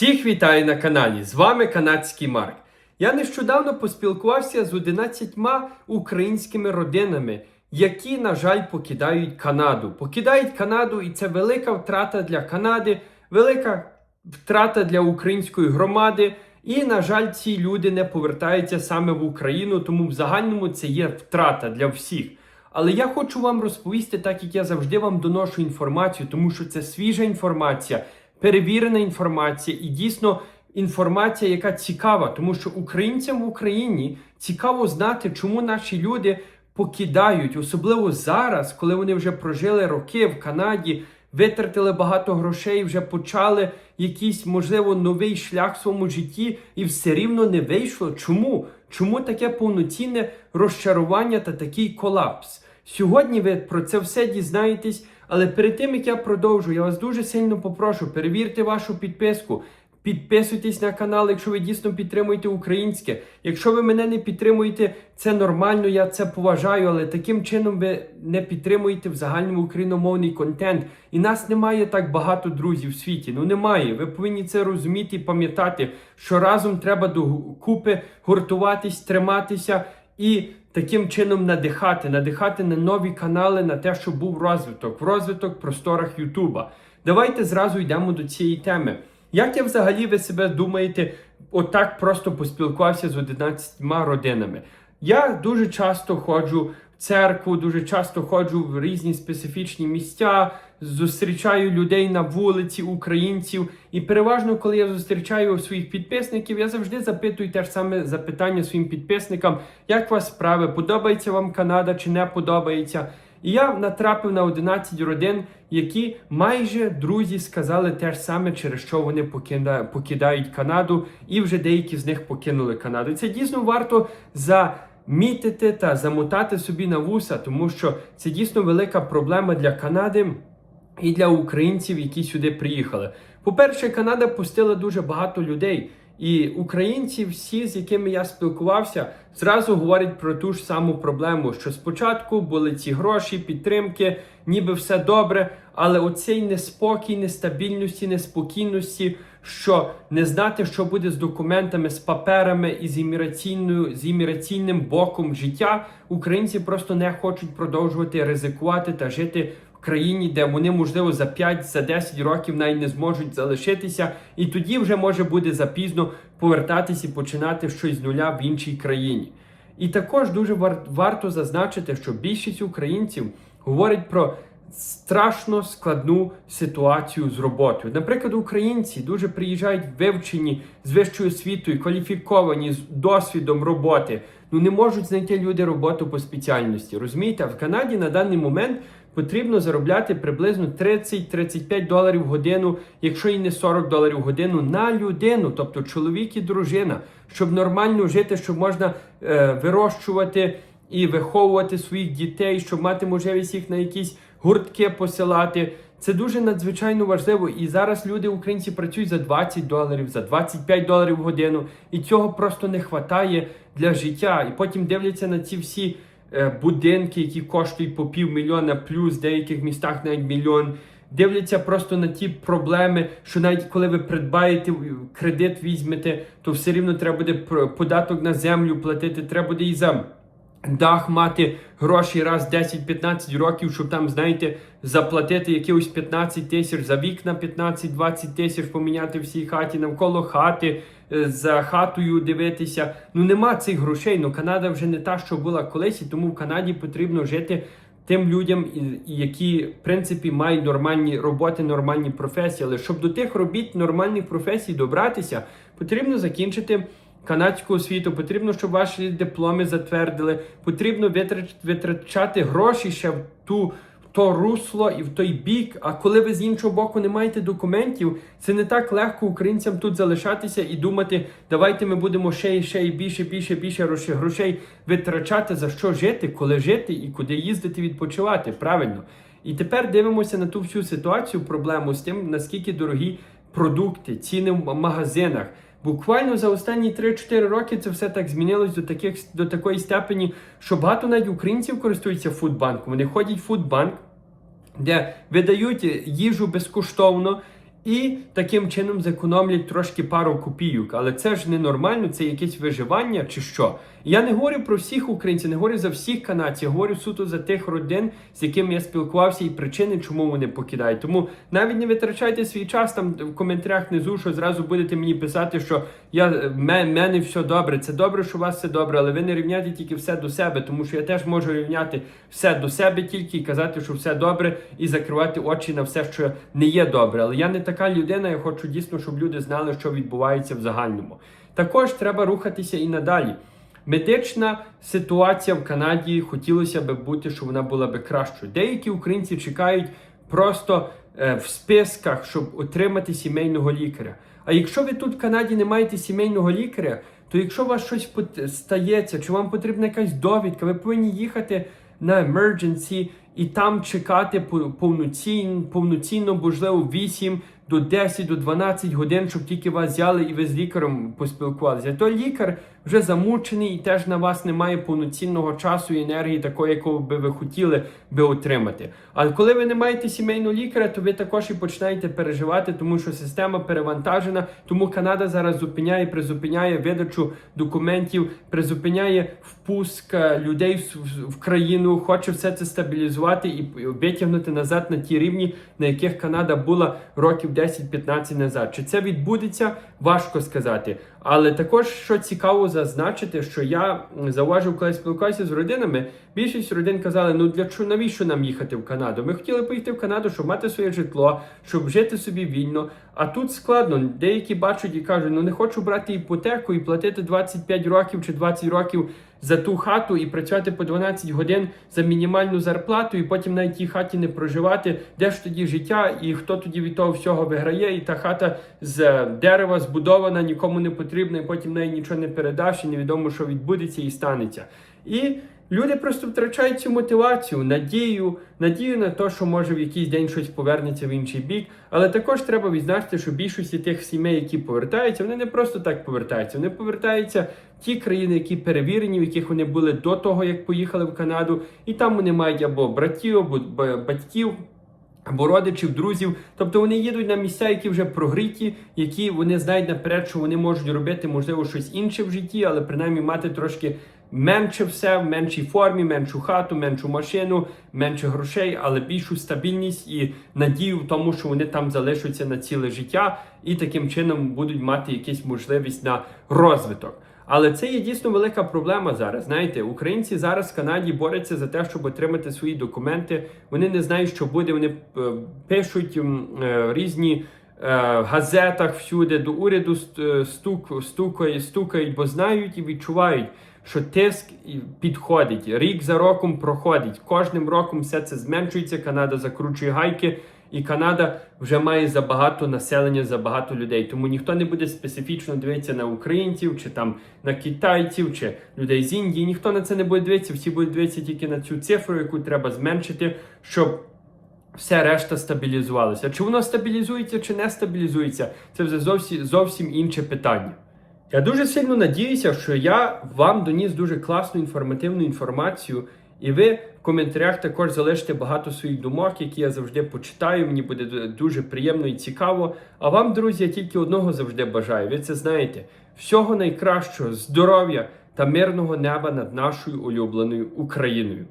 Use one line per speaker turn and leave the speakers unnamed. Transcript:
Всіх вітаю на каналі! З вами канадський Марк. Я нещодавно поспілкувався з 11 українськими родинами, які, на жаль, покидають Канаду. Покидають Канаду, і це велика втрата для Канади, велика втрата для української громади. І, на жаль, ці люди не повертаються саме в Україну, тому в загальному це є втрата для всіх. Але я хочу вам розповісти, так як я завжди вам доношу інформацію, тому що це свіжа інформація, перевірена інформація і дійсно інформація, яка цікава, тому що українцям в Україні цікаво знати, чому наші люди покидають, особливо зараз, коли вони вже прожили роки в Канаді, витратили багато грошей, вже почали якийсь, можливо, новий шлях в своєму житті, і все рівно не вийшло. Чому? Чому таке повноцінне розчарування та такий колапс? Сьогодні ви про це все дізнаєтесь, але перед тим як я продовжу, я вас дуже сильно попрошу, перевірте вашу підписку. Підписуйтесь на канал, якщо ви дійсно підтримуєте українське. Якщо ви мене не підтримуєте, це нормально, я це поважаю, але таким чином ви не підтримуєте в загальному україномовний контент. І нас немає так багато друзів в світі. Ну немає. Ви повинні це розуміти і пам'ятати, що разом треба до купи гуртуватись, триматися і таким чином надихати, надихати на нові канали, на те, щоб був розвиток, в розвиток в просторах Ютуба. Давайте зразу йдемо до цієї теми. Як я взагалі ви себе думаєте, отак просто поспілкувався з 11 родинами? Я дуже часто ходжу церкву, дуже часто ходжу в різні специфічні місця, зустрічаю людей на вулиці, українців. І переважно, коли я зустрічаю своїх підписників, я завжди запитую те ж саме запитання своїм підписникам: як у вас справи? Подобається вам Канада чи не подобається? І я натрапив на 11 родин, які майже друзі сказали те ж саме, через що вони покида- покидають Канаду, і вже деякі з них покинули Канаду. Це дійсно варто замітити та замотати собі на вуса, тому що це дійсно велика проблема для Канади і для українців, які сюди приїхали. По-перше, Канада пустила дуже багато людей. І українці, всі, з якими я спілкувався, зразу говорять про ту ж саму проблему, що спочатку були ці гроші, підтримки, ніби все добре, але оцей неспокій, нестабільності, неспокійності, що не знати, що буде з документами, з паперами і з імміграційною з імміграційним боком життя, українці просто не хочуть продовжувати ризикувати та жити країні, де вони, можливо, за 5 за 10 років навіть не зможуть залишитися, і тоді вже може буде запізно повертатись і починати щось з нуля в іншій країні. І також дуже вар- варто зазначити, що більшість українців говорить про страшно складну ситуацію з роботою. Наприклад, українці дуже приїжджають вивчені з вищою освітою, кваліфіковані з досвідом роботи. Ну не можуть знайти люди роботу по спеціальності. Розумієте, в Канаді на даний момент потрібно заробляти приблизно 30-35 доларів в годину, якщо і не 40 доларів в годину на людину, тобто чоловік і дружина, щоб нормально жити, щоб можна е, вирощувати і виховувати своїх дітей, щоб мати можливість їх на якісь гуртки посилати. Це дуже надзвичайно важливо. І зараз люди, українці, працюють за 20 доларів, за 25 доларів в годину, і цього просто не вистачає для життя. І потім дивляться на ці всі будинки, які коштують по півмільйона, плюс в деяких містах навіть мільйон. Дивляться просто на ті проблеми, що навіть коли ви придбаєте кредит, візьмете, то все рівно треба буде податок на землю платити, треба буде і за дах мати гроші раз 10-15 років, щоб там, знаєте, заплатити якихось 15 тисяч за вікна, 15-20 тисяч поміняти всій хаті, навколо хати, е, за хатою дивитися. Ну нема цих грошей. Ну Канада вже не та, що була колись, і тому в Канаді потрібно жити. Тим людям, які в принципі мають нормальні роботи, нормальні професії. Але щоб до тих робіт нормальних професій добратися, потрібно закінчити канадську освіту, потрібно, щоб ваші дипломи затвердили, потрібно витрач- витрачати гроші ще в ту. То русло і в той бік. А коли ви з іншого боку не маєте документів, це не так легко українцям тут залишатися і думати, давайте ми будемо ще і ще і більше, більше, більше грошей витрачати за що жити, коли жити і куди їздити відпочивати. Правильно. І тепер дивимося на ту всю ситуацію, проблему з тим, наскільки дорогі продукти, ціни в магазинах. Буквально за останні 3-4 роки це все так змінилось до таких до такої степені, що багато навіть українців користуються фудбанком. Вони ходять в фудбанк, де видають їжу безкоштовно, і таким чином зекономлять трошки пару копійок. Але це ж ненормально, це якесь виживання чи що. Я не говорю про всіх українців, не говорю за всіх канадців, я говорю суто за тих родин, з якими я спілкувався, і причини, чому вони покидають. Тому навіть не витрачайте свій час там в коментарях внизу, що зразу будете мені писати, що я в мене все добре. Це добре, що у вас все добре, але ви не рівняйте тільки все до себе, тому що я теж можу рівняти все до себе тільки і казати, що все добре, і закривати очі на все, що не є добре. Але я не така людина, я хочу дійсно, щоб люди знали, що відбувається в загальному. Також треба рухатися і надалі. Медична ситуація в Канаді хотілося б бути, щоб вона була би кращою. Деякі українці чекають просто е, в списках, щоб отримати сімейного лікаря. А якщо ви тут в Канаді не маєте сімейного лікаря, то якщо у вас щось стається, чи вам потрібна якась довідка, ви повинні їхати на emergency і там чекати повноцінно, повноцінно, можливо, 8 до 10 до 12 годин, щоб тільки вас взяли і ви з лікарем поспілкувалися. То лікар вже замучений і теж на вас немає повноцінного часу і енергії, такої, якого би ви хотіли би отримати. Але коли ви не маєте сімейного лікаря, то ви також і починаєте переживати, тому що система перевантажена. Тому Канада зараз зупиняє, призупиняє видачу документів, призупиняє впуск е, людей в, країну, хоче все це стабілізувати і витягнути назад на ті рівні, на яких Канада була років 10-15 назад. Чи це відбудеться, важко сказати. Але також що цікаво зазначити, що я зауважив, коли спілкувався з родинами, більшість родин казали: ну для чого навіщо нам їхати в Канаду? Ми хотіли поїхати в Канаду, щоб мати своє житло, щоб жити собі вільно. А тут складно. Деякі бачать і кажуть, ну не хочу брати іпотеку і платити 25 років чи 20 років за ту хату і працювати по 12 годин за мінімальну зарплату, і потім на тій хаті не проживати. Де ж тоді життя, і хто тоді від того всього виграє? І та хата з е, дерева збудована, нікому не потрібна, і потім неї нічого не передаш, і невідомо, що відбудеться і станеться. І люди просто втрачають цю мотивацію, надію, надію на те, що може в якийсь день щось повернеться в інший бік. Але також треба відзначити, що більшості тих сімей, які повертаються, вони не просто так повертаються, вони повертаються в ті країни, які перевірені, в яких вони були до того, як поїхали в Канаду, і там вони мають або братів, або батьків. Або родичів, друзів, тобто вони їдуть на місця, які вже прогріті, які вони знають наперед, що вони можуть робити, можливо, щось інше в житті, але принаймні мати трошки менше все в меншій формі, меншу хату, меншу машину, менше грошей, але більшу стабільність і надію в тому, що вони там залишаться на ціле життя і таким чином будуть мати якусь можливість на розвиток. Але це є дійсно велика проблема зараз. Знаєте, українці зараз в Канаді борються за те, щоб отримати свої документи. Вони не знають, що буде. Вони е, пишуть е, різні е, газетах всюди до уряду е, стук, стукають, стукають, бо знають і відчувають, що тиск підходить. Рік за роком проходить. Кожним роком все це зменшується. Канада закручує гайки. І Канада вже має забагато населення, забагато людей. Тому ніхто не буде специфічно дивитися на українців, чи там на китайців, чи людей з Індії. Ніхто на це не буде дивитися. Всі будуть дивитися тільки на цю цифру, яку треба зменшити, щоб все решта стабілізувалося. Чи воно стабілізується, чи не стабілізується, це вже зовсім, зовсім інше питання. Я дуже сильно надіюся, що я вам доніс дуже класну інформативну інформацію, і ви в коментарях також залишите багато своїх думок, які я завжди почитаю. Мені буде дуже приємно і цікаво. А вам, друзі, я тільки одного завжди бажаю. Ви це знаєте. Всього найкращого, здоров'я та мирного неба над нашою улюбленою Україною.